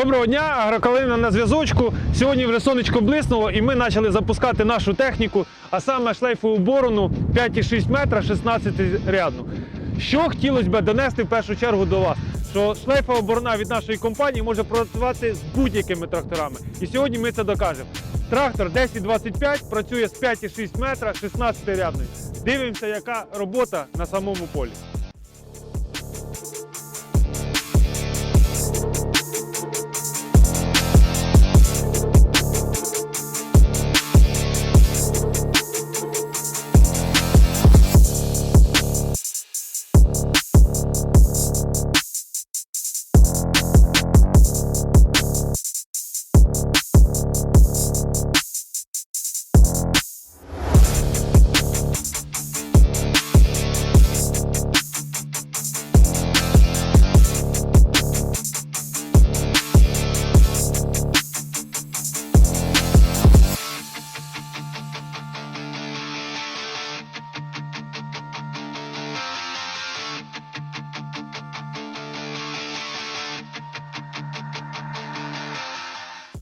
Доброго дня, агрокалина на зв'язочку. Сьогодні вже сонечко блиснуло і ми почали запускати нашу техніку, а саме шлейфову борону 5,6 метра 16 рядну. Що хотілося б донести в першу чергу до вас, що шлейфова борона від нашої компанії може працювати з будь-якими тракторами. І сьогодні ми це докажемо. Трактор 1025 працює з 5,6 метра 16 рядною. Дивимося, яка робота на самому полі.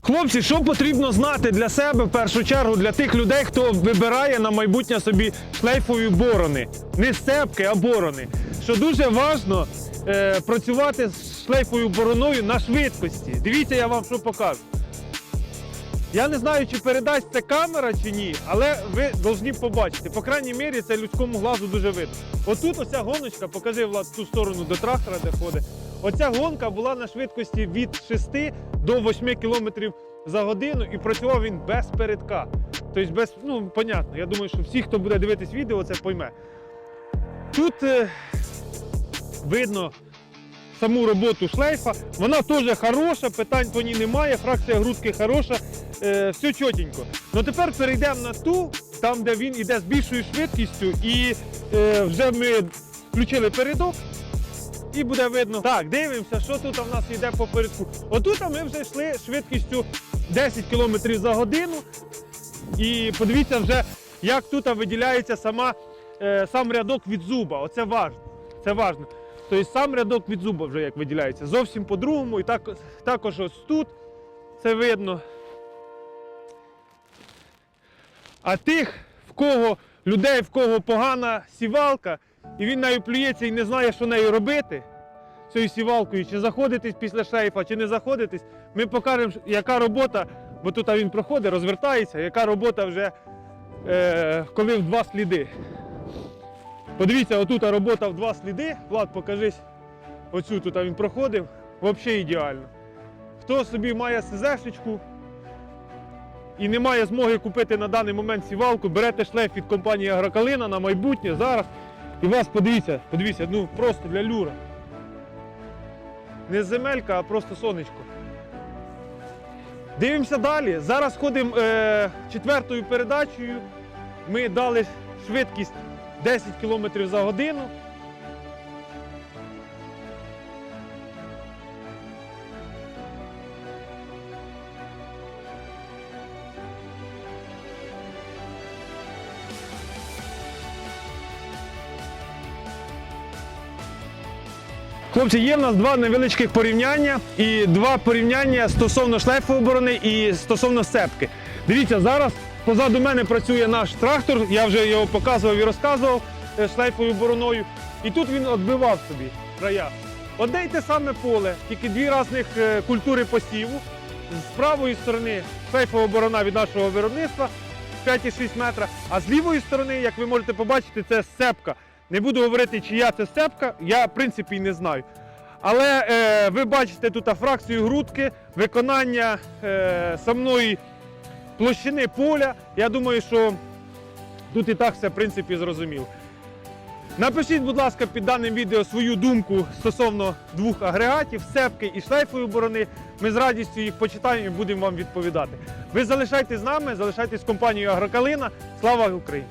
Хлопці, що потрібно знати для себе в першу чергу для тих людей, хто вибирає на майбутнє собі шлейфові борони, не степки, а борони. Що дуже важливо е, працювати з шлейфовою бороною на швидкості. Дивіться, я вам що покажу. Я не знаю, чи передасть це камера чи ні, але ви повинні побачити. По крайній мірі, це людському глазу дуже видно. Отут оця гоночка, покажи Влад ту сторону до трактора, де ходить. Оця гонка була на швидкості від 6 до 8 км за годину і працював він без передка. Тобто без, ну, понятно, я думаю, що всі, хто буде дивитись відео, це пойме. Тут е, видно саму роботу шлейфа. Вона теж хороша, питань по ній немає, фракція грудки хороша, е, все чотенько. Ну тепер перейдемо на ту, там, де він іде з більшою швидкістю, і е, вже ми включили передок. І буде видно. Так, дивимося, що тут в нас йде по передку. Отут ми вже йшли швидкістю 10 км за годину. І подивіться вже, як тут виділяється сама, е, сам рядок від зуба. Оце важно. Це важно. Тобто сам рядок від зуба вже як виділяється. Зовсім по-другому. І так, також ось тут це видно. А тих, в кого людей, в кого погана сівалка, і він нею плюється і не знає, що нею робити, цією сівалкою, чи заходитись після шлейфа, чи не заходитись, ми покажемо, яка робота, бо тут він проходить, розвертається, яка робота вже е, коли в два сліди. Подивіться, отут робота в два сліди. Влад, покажись. Оцю тут він проходив. Взагалі ідеально. Хто собі має СЗшечку і не має змоги купити на даний момент сівалку, берете шлейф від компанії Агрокалина на майбутнє зараз. І вас подивіться, подивіться, ну просто для люра. Не земелька, а просто сонечко. Дивимося далі. Зараз ходимо е, четвертою передачею. Ми дали швидкість 10 км за годину. Хлопці, є в нас два невеличких порівняння і два порівняння стосовно шлейфової оборони і стосовно сцепки. Дивіться, зараз позаду мене працює наш трактор, я вже його показував і розказував е, шлейфовою бороною. І тут він відбивав собі края. Одне й те саме поле, тільки дві різних е, культури посіву. З правої сторони шлейфова борона від нашого виробництва 5,6 метра, а з лівої сторони, як ви можете побачити, це сцепка. Не буду говорити, чия це сцепка, я в принципі і не знаю. Але е, ви бачите тут фракцію грудки, виконання е, самої площини поля. Я думаю, що тут і так все в принципі зрозуміло. Напишіть, будь ласка, під даним відео свою думку стосовно двох агрегатів, сцепки і шлейфової борони. Ми з радістю їх почитаємо і будемо вам відповідати. Ви залишайтесь з нами, залишайтесь з компанією Агрокалина. Слава Україні!